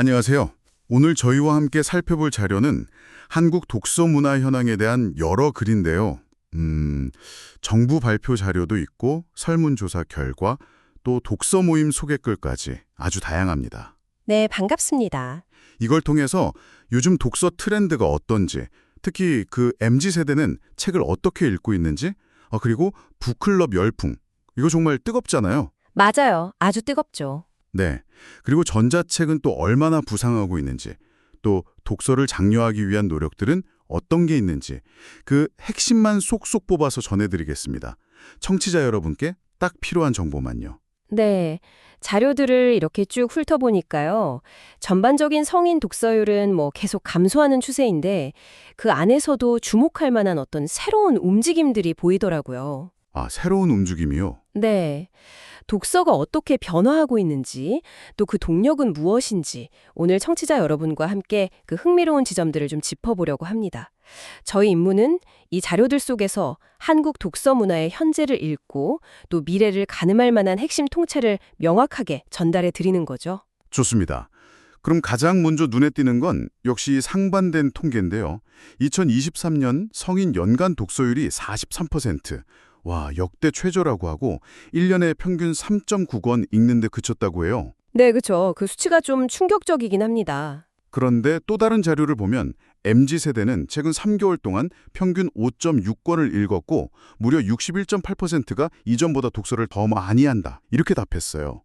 안녕하세요. 오늘 저희와 함께 살펴볼 자료는 한국 독서 문화 현황에 대한 여러 글인데요. 음, 정부 발표 자료도 있고 설문조사 결과, 또 독서 모임 소개글까지 아주 다양합니다. 네, 반갑습니다. 이걸 통해서 요즘 독서 트렌드가 어떤지, 특히 그 MZ세대는 책을 어떻게 읽고 있는지, 아, 그리고 북클럽 열풍, 이거 정말 뜨겁잖아요. 맞아요. 아주 뜨겁죠. 네. 그리고 전자책은 또 얼마나 부상하고 있는지, 또 독서를 장려하기 위한 노력들은 어떤 게 있는지, 그 핵심만 쏙쏙 뽑아서 전해드리겠습니다. 청취자 여러분께 딱 필요한 정보만요. 네. 자료들을 이렇게 쭉 훑어보니까요. 전반적인 성인 독서율은 뭐 계속 감소하는 추세인데 그 안에서도 주목할 만한 어떤 새로운 움직임들이 보이더라고요. 아, 새로운 움직임이요? 네. 독서가 어떻게 변화하고 있는지, 또 그 동력은 무엇인지, 오늘 청취자 여러분과 함께 그 흥미로운 지점들을 좀 짚어보려고 합니다. 저희 임무는 이 자료들 속에서 한국 독서 문화의 현재를 읽고 또 미래를 가늠할 만한 핵심 통찰을 명확하게 전달해 드리는 거죠. 좋습니다. 그럼 가장 먼저 눈에 띄는 건 역시 상반된 통계인데요. 2023년 성인 연간 독서율이 43%. 와, 역대 최저라고 하고 1년에 평균 3.9권 읽는 데 그쳤다고 해요. 네, 그렇죠. 그 수치가 좀 충격적이긴 합니다. 그런데 또 다른 자료를 보면 MZ세대는 최근 3개월 동안 평균 5.6권을 읽었고 무려 61.8%가 이전보다 독서를 더 많이 한다. 이렇게 답했어요.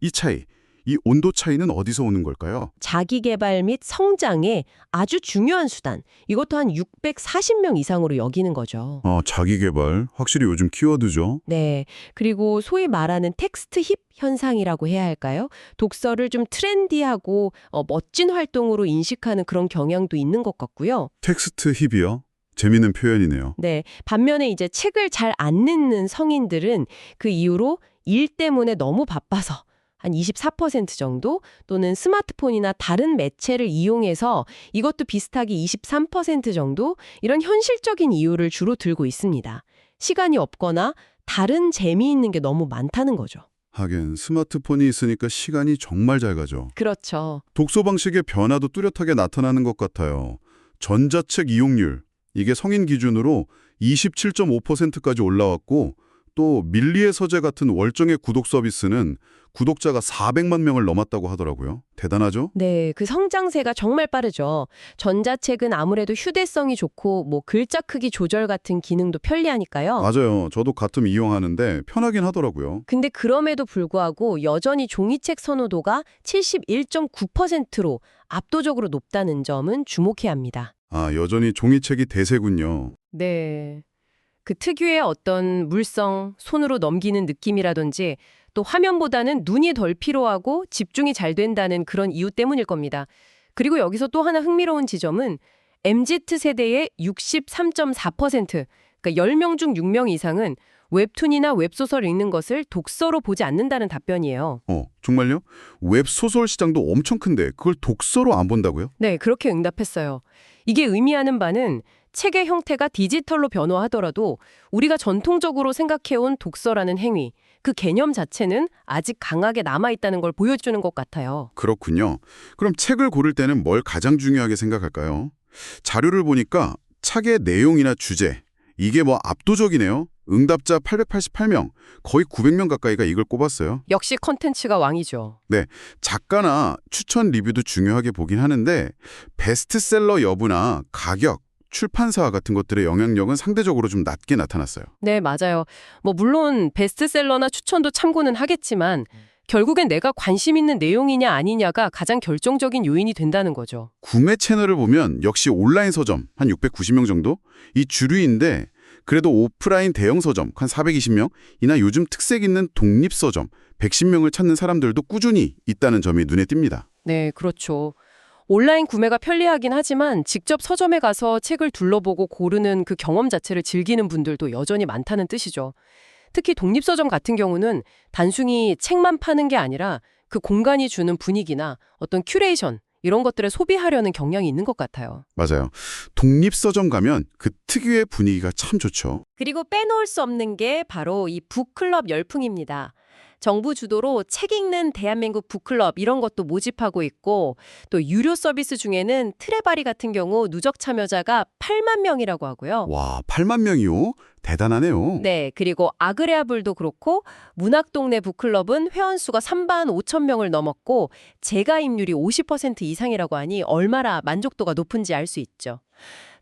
이 차이, 이 온도 차이는 어디서 오는 걸까요? 자기 개발 및 성장의 아주 중요한 수단. 이것도 한 640명 이상으로 여기는 거죠. 어, 자기 개발. 확실히 요즘 키워드죠. 네. 그리고 소위 말하는 텍스트 힙 현상이라고 해야 할까요? 독서를 좀 트렌디하고 어, 멋진 활동으로 인식하는 그런 경향도 있는 것 같고요. 텍스트 힙이요? 재미있는 표현이네요. 네. 반면에 이제 책을 잘 안 읽는 성인들은 그 이후로 일 때문에 너무 바빠서 한 24% 정도 또는 스마트폰이나 다른 매체를 이용해서 이것도 비슷하게 23% 정도 이런 현실적인 이유를 주로 들고 있습니다. 시간이 없거나 다른 재미있는 게 너무 많다는 거죠. 하긴 스마트폰이 있으니까 시간이 정말 잘 가죠. 그렇죠. 독서 방식의 변화도 뚜렷하게 나타나는 것 같아요. 전자책 이용률, 이게 성인 기준으로 27.5%까지 올라왔고 또 밀리의 서재 같은 월정의 구독 서비스는 구독자가 400만 명을 넘었다고 하더라고요. 대단하죠? 네, 그 성장세가 정말 빠르죠. 전자책은 아무래도 휴대성이 좋고 뭐 글자 크기 조절 같은 기능도 편리하니까요. 맞아요. 저도 같은 이용하는데 편하긴 하더라고요. 근데 그럼에도 불구하고 여전히 종이책 선호도가 71.9%로 압도적으로 높다는 점은 주목해야 합니다. 아, 여전히 종이책이 대세군요. 네. 그 특유의 어떤 물성, 손으로 넘기는 느낌이라든지 또 화면보다는 눈이 덜 피로하고 집중이 잘 된다는 그런 이유 때문일 겁니다. 그리고 여기서 또 하나 흥미로운 지점은 MZ 세대의 63.4%, 그러니까 10명 중 6명 이상은 웹툰이나 웹소설 읽는 것을 독서로 보지 않는다는 답변이에요. 어, 정말요? 웹소설 시장도 엄청 큰데 그걸 독서로 안 본다고요? 네, 그렇게 응답했어요. 이게 의미하는 바는 책의 형태가 디지털로 변화하더라도 우리가 전통적으로 생각해온 독서라는 행위, 그 개념 자체는 아직 강하게 남아있다는 걸 보여주는 것 같아요. 그렇군요. 그럼 책을 고를 때는 뭘 가장 중요하게 생각할까요? 자료를 보니까 책의 내용이나 주제, 이게 뭐 압도적이네요. 응답자 888명, 거의 900명 가까이가 이걸 꼽았어요. 역시 컨텐츠가 왕이죠. 작가나 추천 리뷰도 중요하게 보긴 하는데 베스트셀러 여부나 가격, 출판사 같은 것들의 영향력은 상대적으로 좀 낮게 나타났어요. 네, 맞아요. 뭐 물론 베스트셀러나 추천도 참고는 하겠지만 결국엔 내가 관심 있는 내용이냐 아니냐가 가장 결정적인 요인이 된다는 거죠. 구매 채널을 보면 역시 온라인 서점 한 690명 정도? 이 주류인데 그래도 오프라인 대형 서점 한 420명 이나 요즘 특색 있는 독립 서점 110명을 찾는 사람들도 꾸준히 있다는 점이 눈에 띕니다. 네, 그렇죠. 온라인 구매가 편리하긴 하지만 직접 서점에 가서 책을 둘러보고 고르는 그 경험 자체를 즐기는 분들도 여전히 많다는 뜻이죠. 특히 독립서점 같은 경우는 단순히 책만 파는 게 아니라 그 공간이 주는 분위기나 어떤 큐레이션 이런 것들을 소비하려는 경향이 있는 것 같아요. 맞아요. 독립 서점 가면 그 특유의 분위기가 참 좋죠. 그리고 빼놓을 수 없는 게 바로 이 북클럽 열풍입니다. 정부 주도로 책 읽는 대한민국 북클럽 이런 것도 모집하고 있고 또 유료 서비스 중에는 트레바리 같은 경우 누적 참여자가 8만 명이라고 하고요. 와, 8만 명이요? 대단하네요. 네, 그리고 아그레아불도 그렇고 문학동네 북클럽은 회원 수가 3만 5천 명을 넘었고 재가입률이 50% 이상이라고 하니 얼마나 만족도가 높은지 알 수 있죠.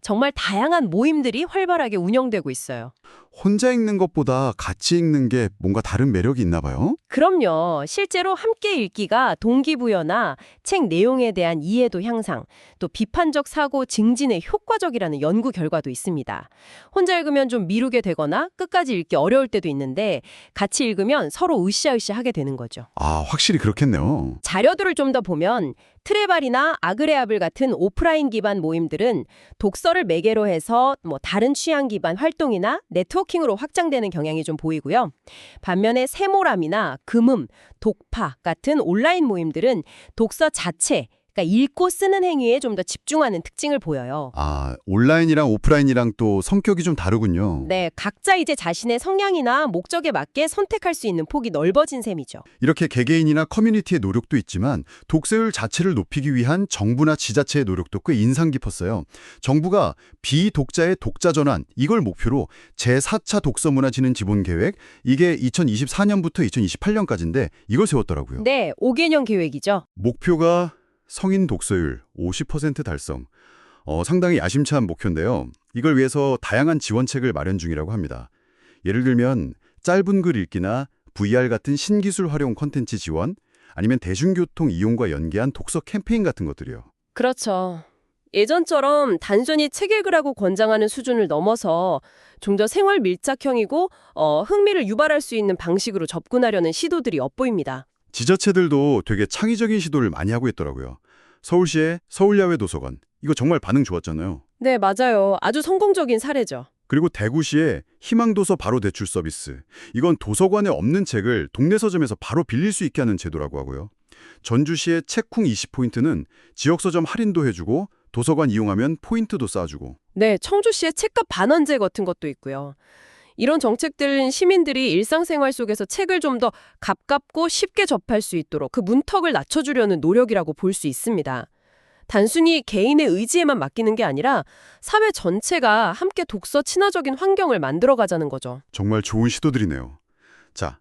정말 다양한 모임들이 활발하게 운영되고 있어요. 혼자 읽는 것보다 같이 읽는 게 뭔가 다른 매력이 있나 봐요. 그럼요. 실제로 함께 읽기가 동기부여나 책 내용에 대한 이해도 향상, 또 비판적 사고 증진에 효과적이라는 연구 결과도 있습니다. 혼자 읽으면 좀 미루게 되거나 끝까지 읽기 어려울 때도 있는데 같이 읽으면 서로 으쌰으쌰 하게 되는 거죠. 아, 확실히 그렇겠네요. 자료들을 좀 더 보면 트레발이나 아그레아블 같은 오프라인 기반 모임들은 독서를 매개로 해서 뭐 다른 취향 기반 활동이나 네트워킹으로 확장되는 경향이 좀 보이고요. 반면에 세모람이나 금음, 독파 같은 온라인 모임들은 독서 자체, 그러니까 읽고 쓰는 행위에 좀 더 집중하는 특징을 보여요. 아, 온라인이랑 오프라인이랑 또 성격이 좀 다르군요. 네, 각자 이제 자신의 성향이나 목적에 맞게 선택할 수 있는 폭이 넓어진 셈이죠. 이렇게 개개인이나 커뮤니티의 노력도 있지만 독서율 자체를 높이기 위한 정부나 지자체의 노력도 꽤 인상 깊었어요. 정부가 비독자의 독자 전환 이걸 목표로 제4차 독서문화진흥 지본 계획 이게 2024년부터 2028년까지인데 이걸 세웠더라고요. 네, 5개년 계획이죠. 목표가 성인 독서율 50% 달성. 어, 상당히 야심찬 목표인데요. 이걸 위해서 다양한 지원책을 마련 중이라고 합니다. 예를 들면 짧은 글 읽기나 VR 같은 신기술 활용 콘텐츠 지원, 아니면 대중교통 이용과 연계한 독서 캠페인 같은 것들이요. 그렇죠. 예전처럼 단순히 책 읽으라고 권장하는 수준을 넘어서 좀 더 생활 밀착형이고 어, 흥미를 유발할 수 있는 방식으로 접근하려는 시도들이 엿보입니다. 지자체들도 되게 창의적인 시도를 많이 하고 있더라고요. 서울시의 서울야외 도서관, 이거 정말 반응 좋았잖아요. 네, 맞아요. 아주 성공적인 사례죠. 그리고 대구시의 희망도서 바로 대출 서비스. 이건 도서관에 없는 책을 동네 서점에서 바로 빌릴 수 있게 하는 제도라고 하고요. 전주시의 책쿵 20포인트는 지역 서점 할인도 해주고 도서관 이용하면 포인트도 쌓아주고 네, 청주시의 책값 반환제 같은 것도 있고요. 이런 정책들은 시민들이 일상생활 속에서 책을 좀 더 가깝고 쉽게 접할 수 있도록 그 문턱을 낮춰주려는 노력이라고 볼 수 있습니다. 단순히 개인의 의지에만 맡기는 게 아니라 사회 전체가 함께 독서 친화적인 환경을 만들어가자는 거죠. 정말 좋은 시도들이네요. 자,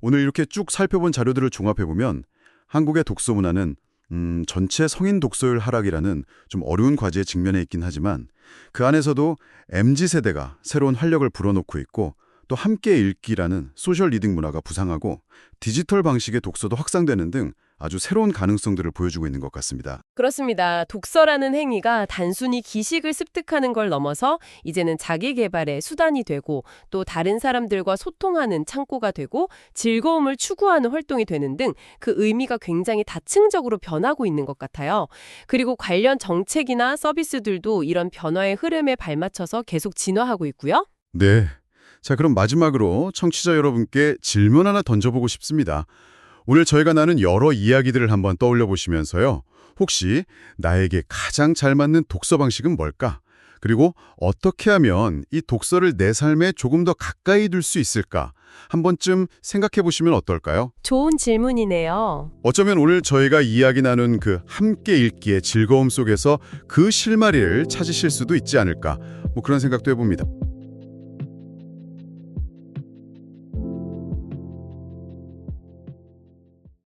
오늘 이렇게 쭉 살펴본 자료들을 종합해보면 한국의 독서 문화는 음, 전체 성인 독서율 하락이라는 좀 어려운 과제에 직면해 있긴 하지만 그 안에서도 MZ세대가 새로운 활력을 불어넣고 있고 또 함께 읽기라는 소셜 리딩 문화가 부상하고 디지털 방식의 독서도 확산되는 등 아주 새로운 가능성들을 보여주고 있는 것 같습니다. 그렇습니다. 독서라는 행위가 단순히 기식을 습득하는 걸 넘어서 이제는 자기 개발의 수단이 되고 또 다른 사람들과 소통하는 창고가 되고 즐거움을 추구하는 활동이 되는 등 그 의미가 굉장히 다층적으로 변하고 있는 것 같아요. 그리고 관련 정책이나 서비스들도 이런 변화의 흐름에 발맞춰서 계속 진화하고 있고요. 네. 자, 그럼 마지막으로 청취자 여러분께 질문 하나 던져보고 싶습니다. 오늘 저희가 나눈 여러 이야기들을 한번 떠올려 보시면서요. 혹시 나에게 가장 잘 맞는 독서 방식은 뭘까? 그리고 어떻게 하면 이 독서를 내 삶에 조금 더 가까이 둘 수 있을까? 한 번쯤 생각해 보시면 어떨까요? 좋은 질문이네요. 어쩌면 오늘 저희가 이야기 나눈 그 함께 읽기의 즐거움 속에서 그 실마리를 찾으실 수도 있지 않을까? 뭐 그런 생각도 해봅니다.